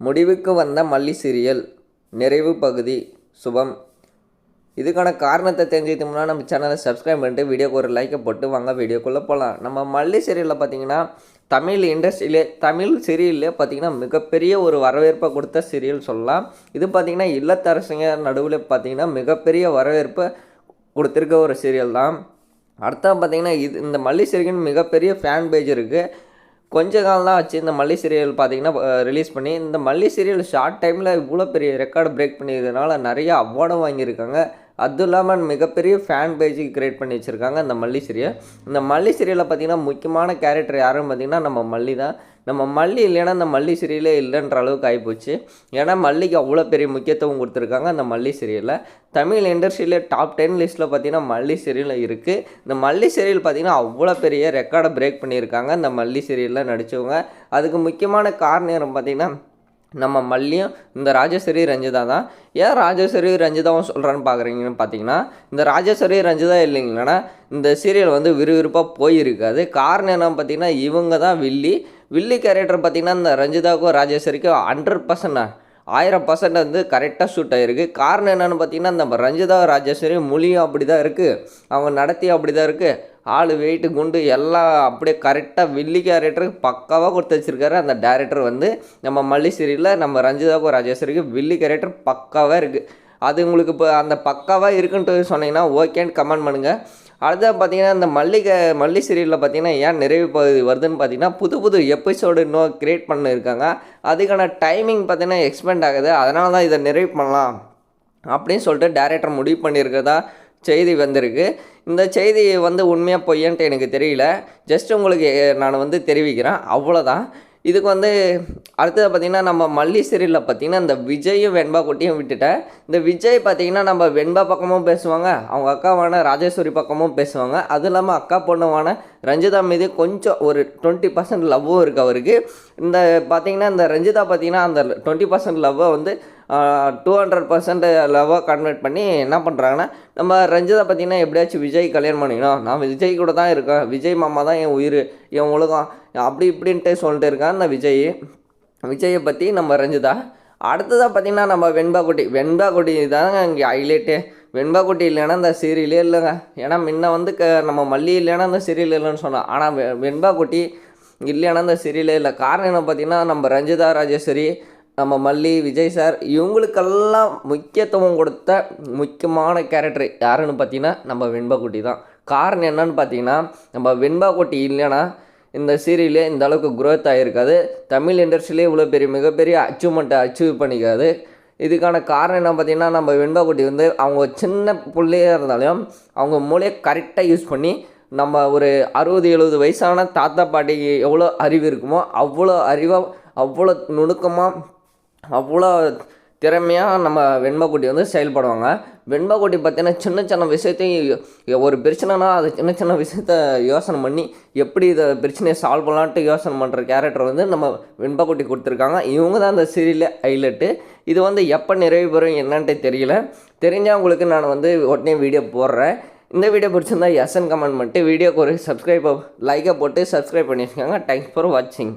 முடிவுக்கு வந்த மல்லி சீரியல் நிறைவு பகுதி சுபம். இதுக்கான காரணத்தை தெரிஞ்சுக்கிட்டு முன்னாடி நம்ம சேனலை சப்ஸ்கிரைப் பண்ணிட்டு வீடியோக்கு ஒரு லைக்கை போட்டு வாங்க வீடியோக்குள்ளே போகலாம் நம்ம மல்லி சீரியலில் பார்த்தீங்கன்னா தமிழ் இண்டஸ்ட்ரியிலே தமிழ் சீரியல்லே பார்த்தீங்கன்னா மிகப்பெரிய ஒரு வரவேற்பை கொடுத்த சீரியல் சொல்லலாம். இது பார்த்தீங்கன்னா இல்லத்தரசிங்க நடுவில் பார்த்தீங்கன்னா மிகப்பெரிய வரவேற்பை கொடுத்துருக்க ஒரு சீரியல் தான். அடுத்தது பார்த்தீங்கன்னா இது இந்த மல்லி சீரியல் மிகப்பெரிய ஃபேன் பேஜ் இருக்குது கொஞ்ச காலம் தான் ஆச்சு. இந்த மல்லி சீரியல் பார்த்தீங்கன்னா ரிலீஸ் பண்ணி இந்த மல்லி சீரியல் ஷார்ட் டைமில் இவ்வளோ பெரிய ரெக்கார்டு பிரேக் பண்ணியிருக்கனால நிறைய அவார்டும் வாங்கியிருக்காங்க. அதுவும் இல்லாமல் மிகப்பெரிய ஃபேன் பேஜ் கிரியேட் பண்ணி வச்சுருக்காங்க இந்த மல்லி சீரியல் இந்த மல்லி சீரியலில் பார்த்தீங்கன்னா முக்கியமான கேரக்டர் யாருன்னு பார்த்தீங்கன்னா நம்ம மல்லி தான். நம்ம மல்லி இல்லைன்னா இந்த மல்லி சீரியலே இல்லைன்ற அளவுக்கு ஆகிப்போச்சு ஏன்னா மல்லிக்கு அவ்வளோ பெரிய முக்கியத்துவம் கொடுத்துருக்காங்க அந்த மல்லி சீரியலில் தமிழ் இண்டஸ்ட்ரியிலே டாப் டென் லிஸ்ட்டில் பார்த்தீங்கன்னா மல்லி சீரியல் இருக்குது இந்த மல்லி சீரியல் பார்த்தீங்கன்னா அவ்வளோ பெரிய ரெக்கார்டை பிரேக் பண்ணியிருக்காங்க இந்த மல்லி சீரியலில் நடித்தவங்க அதுக்கு முக்கியமான காரணம் பார்த்தீங்கன்னா நம்ம மல்லியும் இந்த ராஜேஸ்வரி ரஞ்சிதா தான். ஏன் ராஜேஸ்வரி ரஞ்சிதாவும் சொல்கிறேன்னு பார்க்குறீங்கன்னு பார்த்தீங்கன்னா இந்த ராஜேஸ்வரி ரஞ்சிதா இல்லைங்களா இந்த சீரியல் வந்து விறுவிறுப்பாக போயிருக்காது. காரணம் என்னன்னு பார்த்தீங்கன்னா இவங்க தான் வில்லி. வில்லி கேரக்டர் பார்த்திங்கன்னா இந்த ரஞ்சிதாவுக்கும் ராஜேஸ்வரிக்கும் ஹண்ட்ரட் பர்சன்ட் ஆயிரம் பர்சன்ட் வந்து கரெக்டாக ஷூட் ஆகிருக்கு காரணம் என்னென்னு பார்த்தீங்கன்னா நம்ம ரஞ்சிதா ராஜேஸ்வரி மொழியும் அப்படி தான் இருக்குது அவங்க நடத்தி அப்படி தான் இருக்குது ஆள் வெயிட்டு குண்டு எல்லாம் அப்படியே கரெக்டாக வில்லி கேரக்டருக்கு பக்காவாக கொடுத்து வச்சுருக்காரு. அந்த டேரக்டர் வந்து நம்ம மல்லி சீரியலில் நம்ம ரஞ்சிதாவுக்கும் ராஜேஸ்வரிக்கு வில்லி கேரக்டர் பக்காவாக இருக்குது அது உங்களுக்கு இப்போ அந்த பக்காவாக இருக்குன்ட்டு சொன்னீங்கன்னா ஓகேன்னு கமெண்ட் பண்ணுங்கள் அடுத்தது பார்த்தீங்கன்னா இந்த மல்லிகை மல்லி சீரியலில் பார்த்தீங்கன்னா ஏன் நிறைவு பகுதி வருதுன்னு பார்த்தீங்கன்னா புது புது எபிசோடு இன்னும் க்ரியேட் பண்ணியிருக்காங்க அதுக்கான டைமிங் பார்த்தீங்கன்னா எக்ஸ்பெண்ட் ஆகுது. அதனால தான் இதை நிறைவு பண்ணலாம் அப்படின்னு சொல்லிட்டு டேரக்டர் முடிவு பண்ணியிருக்கதா செய்தி வந்திருக்கு. இந்த செய்தி வந்து உண்மையாக பொய்யன்ட்டு எனக்கு தெரியல. ஜஸ்ட் உங்களுக்கு நான் வந்து தெரிவிக்கிறேன். அவ்வளோதான் இதுக்கு வந்து அடுத்தது பார்த்திங்கன்னா நம்ம மல்லி சீரியலில் பார்த்திங்கன்னா இந்த விஜயும் வெண்பா குட்டியும் விட்டுட்டேன் இந்த விஜய் பார்த்திங்கன்னா நம்ம வெண்பா பக்கமும் பேசுவாங்க அவங்க அக்காவான ராஜேஸ்வரி பக்கமும் பேசுவாங்க. அதுவும் இல்லாமல் அக்கா பொண்ணுவான ரஞ்சிதா மீது கொஞ்சம் ஒரு டுவெண்ட்டி பர்சன்ட் லவ்வும் இருக்குது அவருக்கு. இந்த பார்த்திங்கன்னா இந்த ரஞ்சிதா பார்த்திங்கன்னா அந்த டுவெண்ட்டி பர்சன்ட் லவ்வை வந்து டூ ஹண்ட்ரட் பர்சன்ட் லவ்வாக கன்வெர்ட் பண்ணி என்ன பண்ணுறாங்கன்னா நம்ம ரஞ்சிதா பார்த்திங்கன்னா எப்படியாச்சும் விஜய் கல்யாணம் பண்ணிக்கணும். நான் விஜய் கூட தான் இருக்கேன். விஜய் மாமா தான் என் உயிர் என் உலகம். அப்படி இப்படின்ட்டு சொல்லிட்டு இருக்கான் அந்த விஜய். விஜயை பற்றி நம்ம ரஞ்சிதா. அடுத்ததாக பார்த்திங்கன்னா நம்ம வெண்பாக்குட்டி. வெண்பாக்குட்டி தாங்க இங்கே ஹைலைட்டு வெண்பாக்குட்டி இல்லைன்னா இந்த சீரியலே இல்லைங்க. ஏன்னா முன்ன வந்து க நம்ம மல்லி இல்லைன்னா அந்த சீரியல் இல்லைன்னு சொன்னோம். ஆனால் வெ வெண்பாக்குட்டி இல்லைன்னா அந்த சீரியலே இல்லை. காரணம் என்ன பார்த்திங்கன்னா நம்ம ரஞ்சிதா ராஜேஸ்வரி நம்ம மல்லி விஜய் சார் இவங்களுக்கெல்லாம் முக்கியத்துவம் கொடுத்த முக்கியமான கேரக்டர் யாருன்னு பார்த்தீங்கன்னா நம்ம வெண்பகுட்டி தான். காரணம் என்னன்னு பார்த்தீங்கன்னா நம்ம வெண்பாக்குட்டி இல்லைன்னா இந்த சீரியலே இந்த அளவுக்கு குரோத் ஆகிருக்காது தமிழ் இண்டஸ்ட்ரியிலே இவ்வளோ பெரிய மிகப்பெரிய அச்சீவ்மெண்ட்டை அச்சீவ் பண்ணிக்காது. இதுக்கான காரணம் என்ன பார்த்தீங்கன்னா நம்ம வெண்பாக்குட்டி வந்து அவங்க சின்ன பிள்ளையாக இருந்தாலும் அவங்க மூளையை கரெக்டாக யூஸ் பண்ணி நம்ம ஒரு அறுபது எழுபது வயசான தாத்தா பாட்டிக்கு எவ்வளோ அறிவு இருக்குமோ அவ்வளோ அறிவாக அவ்வளோ நுணுக்கமாக அவ்வளோ திறமையாக நம்ம வெண்பாக்குட்டி வந்து செயல்படுவாங்க. வெண்பாக்குட்டி பார்த்தீங்கன்னா சின்ன சின்ன விஷயத்தையும் ஒரு பிரச்சனைனா அது சின்ன சின்ன விஷயத்த யோசனை பண்ணி எப்படி இதை பிரச்சனையை சால்வ் பண்ணலான்ட்டு யோசனை பண்ணுற கேரக்டர் வந்து நம்ம வெண்பாக்குட்டி கொடுத்துருக்காங்க. இவங்க தான் அந்த சீரியல் ஹைலைட்டு இது வந்து எப்போ நிறைவு பெறும் என்னன்ட்டு தெரியல. தெரிஞ்சால் உங்களுக்கு நான் வந்து உடனே வீடியோ போடுறேன். இந்த வீடியோ பிடிச்சிருந்தா எஸ்என் கமெண்ட் பண்ணிட்டு வீடியோக்கு ஒரு சப்ஸ்கிரைப் லைக்கை போட்டு சப்ஸ்கிரைப் பண்ணி வச்சுக்கோங்க தேங்க்ஸ் ஃபார் வாட்சிங்